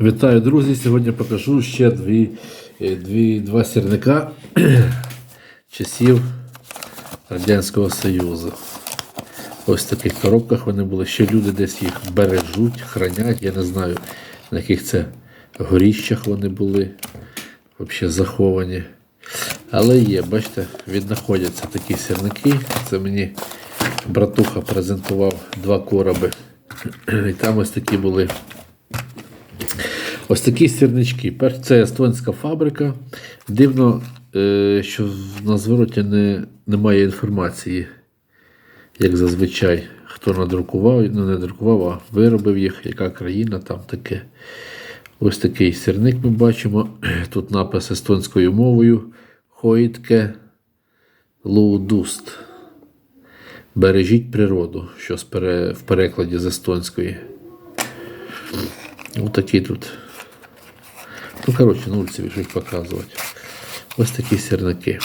Вітаю, друзі! Сьогодні покажу ще дві, е, дві, два сірника часів Радянського Союзу. Ось в таких коробках вони були. Ще люди десь їх бережуть, хранять. Я не знаю, на яких це горіщах вони були взагалі заховані. Але є, бачите, віднаходяться такі сірники. Це мені братуха презентував два короби. І там ось такі були Ось такі сірнички. Це естонська фабрика. Дивно, е, що на звороті не, немає інформації, як зазвичай, хто надрукував, ну не друкував, а виробив їх, яка країна там таке. Ось такий сірник ми бачимо. Тут напис естонською мовою. Хоїтке Луудуст. Бережіть природу, що в перекладі з естонської. Ось такі тут. Ну, коротше, на вулиці їх показувати. Ось такі сірники.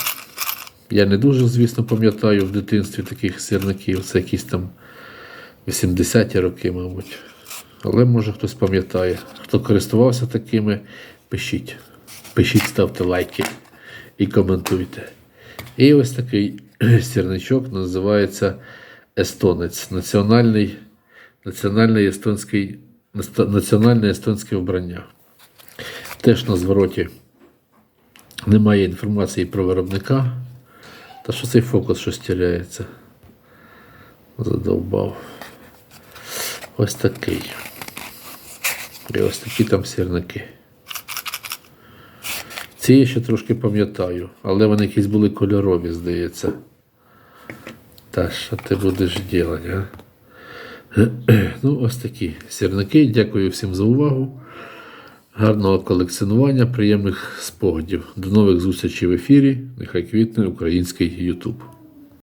Я не дуже, звісно, пам'ятаю в дитинстві таких сірників. Це якісь там 80-ті роки, мабуть. Але може хтось пам'ятає. Хто користувався такими, пишіть. Пишіть, ставте лайки і коментуйте. І ось такий сірничок називається Естонець. Національний, національний естонський, національне естонське вбрання. Теж на звороті немає інформації про виробника. Та що цей фокус щось тіряється? Задовбав. Ось такий. І ось такі там сірники. Ці я ще трошки пам'ятаю, але вони якісь були кольорові, здається. Та що ти будеш робити, а? Ну, ось такі сірники. Дякую всім за увагу. Гарного колекціонування, приємних спогадів. До нових зустрічей в ефірі. Нехай квітне український YouTube.